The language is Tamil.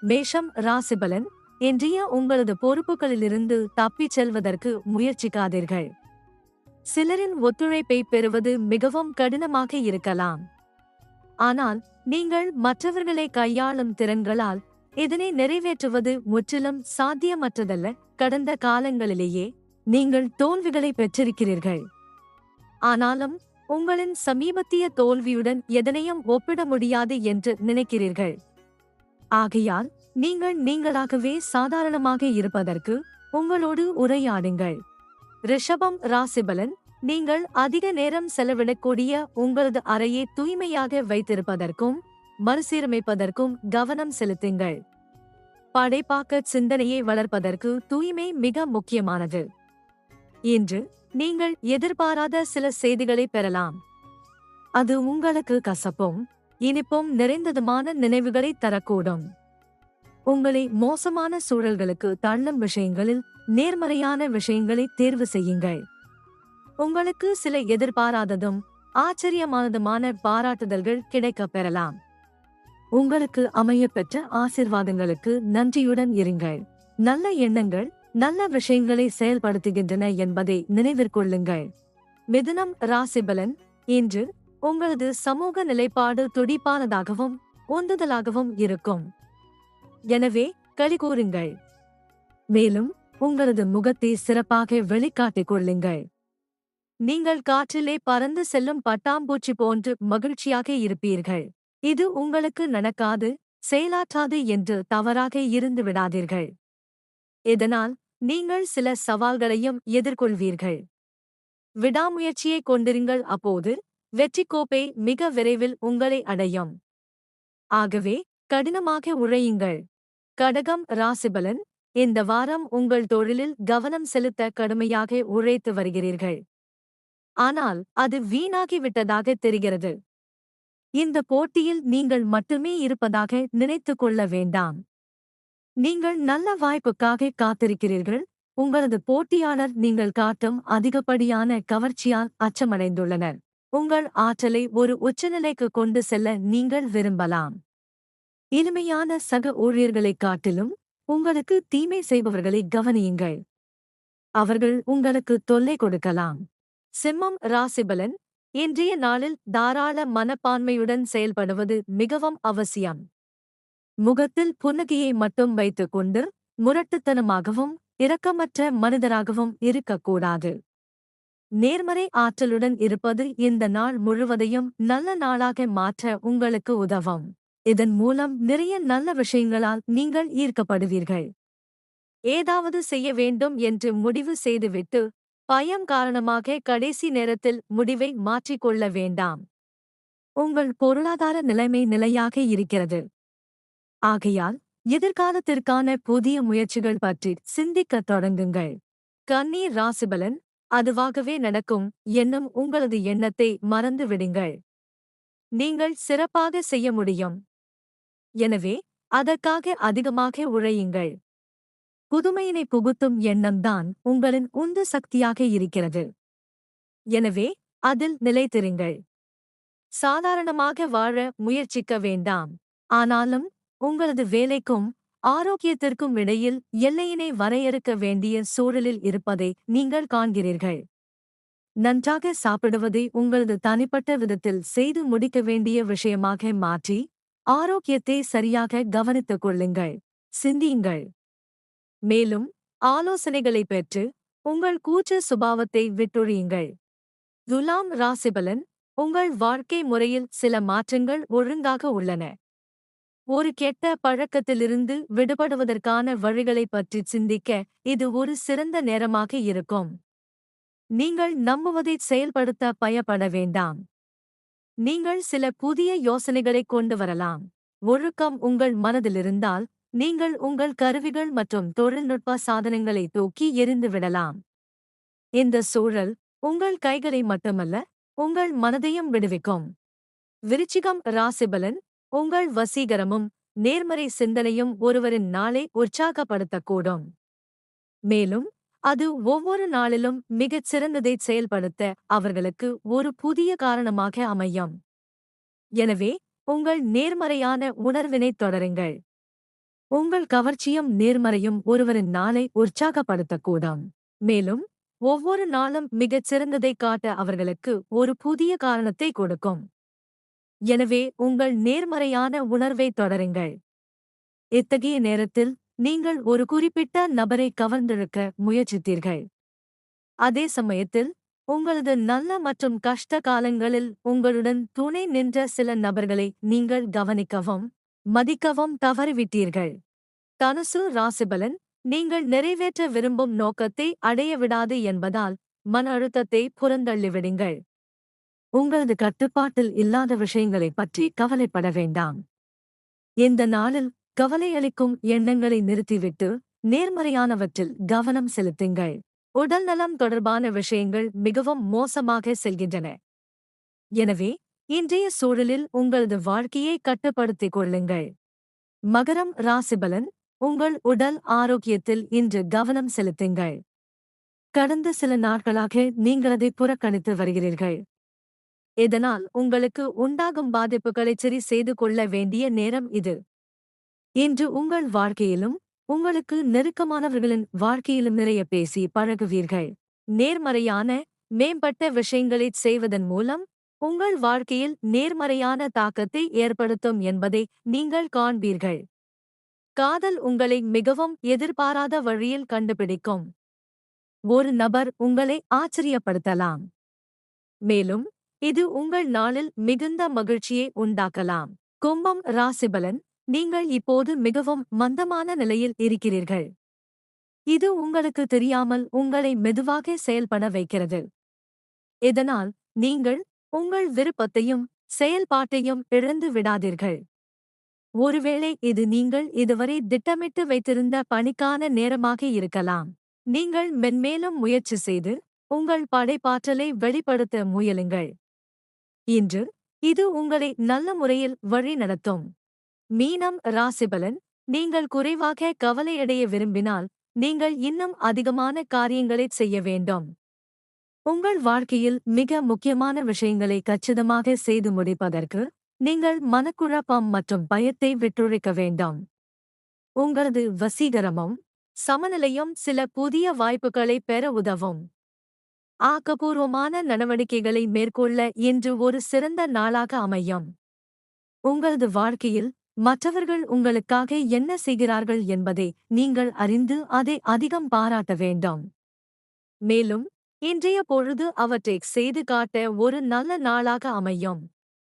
மேஷம் ராசிபலன் இன்றைய உங்களது பொறுப்புகளிலிருந்து தப்பிச் செல்வதற்கு முயற்சிக்காதீர்கள். சிலரின் ஒத்துழைப்பை பெறுவது மிகவும் கடினமாக இருக்கலாம். ஆனால் நீங்கள் மற்றவர்களை கையாளும் திறன்களால் இதனை நிறைவேற்றுவது முற்றிலும் சாத்தியமற்றதல்ல. கடந்த காலங்களிலேயே நீங்கள் தோல்விகளை பெற்றிருக்கிறீர்கள். ஆனாலும் உங்களின் சமீபத்திய தோல்வியுடன் எதனையும் ஒப்பிட முடியாது என்று நினைக்கிறீர்கள். ஆகையால் நீங்கள் நீங்களாகவே சாதாரணமாக இருப்பதற்கு உங்களோடு உரையாடுங்கள். ரிஷபம் ராசிபலன் நீங்கள் அதிக நேரம் செலவிடக்கூடிய உங்களது அறையை தூய்மையாக வைத்திருப்பதற்கும் மறுசீரமைப்பதற்கும் கவனம் செலுத்துங்கள். படைப்பாக்க சிந்தனையை வளர்ப்பதற்கு தூய்மை மிக முக்கியமானது. இன்று நீங்கள் எதிர்பாராத சில செய்திகளை பெறலாம். அது உங்களுக்கு கசப்பும் இனிப்பும் நிறைந்ததுமான நினைவுகளை தரக்கூடும். உங்களை மோசமான சூழல்களுக்கு தள்ளும் விஷயங்களில் நேர்மறையான விஷயங்களை தேர்வு செய்யுங்கள். உங்களுக்கு சில எதிர்பாராததும் ஆச்சரியமானதுமான பாராட்டுதல்கள் கிடைக்கப் பெறலாம். உங்களுக்கு அமையப்பெற்ற ஆசிர்வாதங்களுக்கு நன்றியுடன் இருங்கள். நல்ல எண்ணங்கள் நல்ல விஷயங்களை செயல்படுத்துகின்றன என்பதை நினைவிற்கொள்ளுங்கள் மிதுனம் ராசிபலன் இன்று உங்களது சமூக நிலைப்பாடு துடிப்பானதாகவும் உந்துதலாகவும் இருக்கும். எனவே களி கூறுங்கள். மேலும் உங்களது முகத்தை சிறப்பாக வெளிக்காட்டிக் கொள்ளுங்கள். நீங்கள் காற்றிலே பறந்து செல்லும் பட்டாம்பூச்சி போன்று மகிழ்ச்சியாக இருப்பீர்கள். இது உங்களுக்கு நடக்காது செயலாற்றாது என்று தவறாக இருந்து விடாதீர்கள். இதனால் நீங்கள் சில சவால்களையும் எதிர்கொள்வீர்கள். விடாமுயற்சியை கொண்டிருங்கள் அப்போது வெற்றி கோப்பை மிக விரைவில் உங்களை அடையும். ஆகவே கடினமாக உழையுங்கள். கடகம் ராசிபலன் இந்த வாரம் உங்கள் தொழிலில் கவனம் செலுத்த கடுமையாக உழைத்து வருகிறீர்கள். ஆனால் அது வீணாகிவிட்டதாக தெரிகிறது. இந்த போட்டியில் நீங்கள் மட்டுமே இருப்பதாக நினைத்துக் கொள்ள வேண்டாம். நீங்கள் நல்ல வாய்ப்புக்காக காத்திருக்கிறீர்கள் உங்களது போட்டியாளர் நீங்கள் காட்டும் அதிகப்படியான கவர்ச்சியால் அச்சமடைந்துள்ளனர். உங்கள் ஆற்றலை ஒரு உச்சநிலைக்கு கொண்டு செல்ல நீங்கள் விரும்பலாம். இனிமையான சக ஊழியர்களைக் காட்டிலும் உங்களுக்கு தீமை செய்பவர்களை கவனியுங்கள். அவர்கள் உங்களுக்கு தொல்லை கொடுக்கலாம். சிம்மம் ராசிபலன் இன்றைய நாளில் தாராள மனப்பான்மையுடன் செயல்படுவது மிகவும் அவசியம். முகத்தில் புன்னகையை மட்டும் வைத்துக்கொண்டு முரட்டுத்தனமாகவும் இரக்கமற்ற மனிதராகவும் இருக்கக்கூடாது. நேர்மறை ஆற்றலுடன் இருப்பது இந்த நாள் முழுவதையும் நல்ல நாளாக மாற்ற உங்களுக்கு உதவும். இதன் மூலம் நிறைய நல்ல விஷயங்களால் நீங்கள் ஈர்க்கப்படுவீர்கள். ஏதாவது செய்ய வேண்டும் என்று முடிவு செய்துவிட்டு பயம் காரணமாக கடைசி நேரத்தில் முடிவை மாற்றிக்கொள்ள வேண்டாம். உங்கள் பொருளாதார நிலைமை நிலையாக இருக்கிறது. ஆகையால் எதிர்காலத்திற்கான புதிய முயற்சிகள் பற்றி சிந்திக்கத் தொடங்குங்கள். கண்ணீர் ராசிபலன் அதுவாகவே நடக்கும் என்னும் உங்களது எண்ணத்தை மறந்து விடுங்கள் நீங்கள் சிறப்பாக செய்ய முடியும். எனவே அதற்காக அதிகமாக உழையுங்கள். புதுமையினை புகுத்தும் எண்ணம்தான் உங்களின் உந்து சக்தியாக இருக்கிறது. எனவே அதில் நிலைத்திருங்கள். சாதாரணமாக வாழ முயற்சிக்க வேண்டாம். ஆனாலும் உங்களது வேலைக்கும் ஆரோக்கியத்திற்கும் இடையில் எல்லையினை வரையறுக்க வேண்டிய சூழலில் இருப்பதை நீங்கள் காண்கிறீர்கள். நன்றாக சாப்பிடுவதை உங்களது தனிப்பட்ட விதத்தில் செய்து முடிக்க வேண்டிய விஷயமாக மாற்றி ஆரோக்கியத்தை சரியாக கவனித்துக் கொள்ளுங்கள். சிந்தியுங்கள். மேலும் ஆலோசனைகளை பெற்று உங்கள் கூச்ச சுபாவத்தை விட்டொழியுங்கள். துலாம் ராசிபலன் உங்கள் வாழ்க்கை முறையில் சில மாற்றங்கள் ஒழுங்காக உள்ளன. ஒரு கெட்ட பழக்கத்திலிருந்து விடுபடுவதற்கான வழிகளைப் பற்றி சிந்திக்க இது ஒரு சிறந்த நேரமாக இருக்கும். நீங்கள் நம்புவதை செயல்படுத்த பயப்பட வேண்டாம். நீங்கள் சில புதிய யோசனைகளைக் கொண்டு வரலாம். ஒழுக்கம் உங்கள் மனதிலிருந்தால் நீங்கள் உங்கள் கருவிகள் மற்றும் தொழில்நுட்ப சாதனங்களை தூக்கி எரிந்து விடலாம். இந்த சூழல் உங்கள் கைகளை மட்டுமல்ல உங்கள் மனதையும் விடுவிக்கும். விருச்சிகம் ராசிபலன் உங்கள் வசீகரமும் நேர்மறை சிந்தனையும் ஒருவரின் நாளை உற்சாகப்படுத்தக்கூடும். மேலும் அது ஒவ்வொரு நாளிலும் மிகச் சிறந்ததை செயல்படுத்த அவர்களுக்கு ஒரு புதிய காரணமாக அமையும். எனவே உங்கள் நேர்மறையான உணர்வினைத் தொடருங்கள். உங்கள் கவர்ச்சியும் நேர்மறையும் ஒருவரின் நாளை உற்சாகப்படுத்தக்கூடும். மேலும் ஒவ்வொரு நாளும் மிகச் சிறந்ததை காட்ட அவர்களுக்கு ஒரு புதிய காரணத்தை கொடுக்கும். எனவே உங்கள் நேர்மறையான உணர்வை தொடருங்கள். இத்தகைய நேரத்தில் நீங்கள் ஒரு குறிப்பிட்ட நபரை கவர்ந்தெடுக்க முயற்சித்தீர்கள். அதே சமயத்தில் உங்களது நல்ல மற்றும் கஷ்ட காலங்களில் உங்களுடன் துணை நின்ற சில நபர்களை நீங்கள் கவனிக்கவும் மதிக்கவும் தவறிவிட்டீர்கள். தனுசு ராசிபலன் நீங்கள் நிறைவேற்ற விரும்பும் நோக்கத்தை அடைய விடாது என்பதால் மன அழுத்தத்தை புறந்தள்ளிவிடுங்கள். உங்களது கட்டுப்பாட்டில் இல்லாத விஷயங்களைப் பற்றி கவலைப்பட வேண்டாம். இந்த நாளில் கவலையளிக்கும் எண்ணங்களை நிறுத்திவிட்டு நேர்மறையானவற்றில் கவனம் செலுத்துங்கள். உடல்நலம் தொடர்பான விஷயங்கள் மிகவும் மோசமாக செல்கின்றன. எனவே இன்றைய சூழலில் உங்களது வாழ்க்கையை கட்டுப்படுத்திக் கொள்ளுங்கள். மகரம் ராசிபலன் உங்கள் உடல் ஆரோக்கியத்தில் இன்று கவனம் செலுத்துங்கள். கடந்த சில நாட்களாக நீங்கள் அதை புறக்கணித்து வருகிறீர்கள். இதனால் உங்களுக்கு உண்டாகும் பாதிப்புகளை சரி செய்து கொள்ள வேண்டிய நேரம் இது. இன்று உங்கள் வாழ்க்கையிலும் உங்களுக்கு நெருக்கமானவர்களின் வாழ்க்கையிலும் நிறைய பேசி பழகுவீர்கள். நேர்மறையான மேம்பட்ட விஷயங்களைச் செய்வதன் மூலம் உங்கள் வாழ்க்கையில் நேர்மறையான தாக்கத்தை ஏற்படுத்தும் என்பதை நீங்கள் காண்பீர்கள். காதல் உங்களை மிகவும் எதிர்பாராத வழியில் கண்டுபிடிக்கும். ஒரு நபர் உங்களை ஆச்சரியப்படுத்தலாம். மேலும் இது உங்கள் நாளில் மிகுந்த மகிழ்ச்சியை உண்டாக்கலாம். கும்பம் ராசிபலன் நீங்கள் இப்போது மிகவும் மந்தமான நிலையில் இருக்கிறீர்கள். இது உங்களுக்கு தெரியாமல் உங்களை மெதுவாக செயல்பட வைக்கிறது. இதனால் நீங்கள் உங்கள் விருப்பத்தையும் செயல்பாட்டையும் இழந்து விடாதீர்கள். ஒருவேளை இது நீங்கள் இதுவரை திட்டமிட்டு வைத்திருந்த பணிக்கான நேரமாக இருக்கலாம். நீங்கள் மென்மேலும் முயற்சி செய்து உங்கள் படைப்பாற்றலை வெளிப்படுத்த முயலுங்கள். இன்று இது உங்களை நல்ல முறையில் வழி நடத்தும் மீனம் ராசிபலன் நீங்கள் குறைவாக கவலையடைய விரும்பினால் நீங்கள் இன்னும் அதிகமான காரியங்களைச் செய்ய வேண்டும். உங்கள் வாழ்க்கையில் மிக முக்கியமான விஷயங்களை கச்சிதமாக செய்து முடிப்பதற்கு நீங்கள் மனக்குழப்பம் மற்றும் பயத்தை விட்டுழைக்க வேண்டும். உங்களது வசீகரமும் சமநிலையும் சில புதிய வாய்ப்புகளை பெற உதவும். ஆக்கப்பூர்வமான நடவடிக்கைகளை மேற்கொள்ள இன்று ஒரு சிறந்த நாளாக அமையும். உங்களது வாழ்க்கையில் மற்றவர்கள் உங்களுக்காக என்ன செய்கிறார்கள் என்பதை நீங்கள் அறிந்து அதை அதிகம் பாராட்ட வேண்டும். மேலும் இன்றைய பொழுது அவற்றை செய்து காட்ட ஒரு நல்ல நாளாக அமையும்.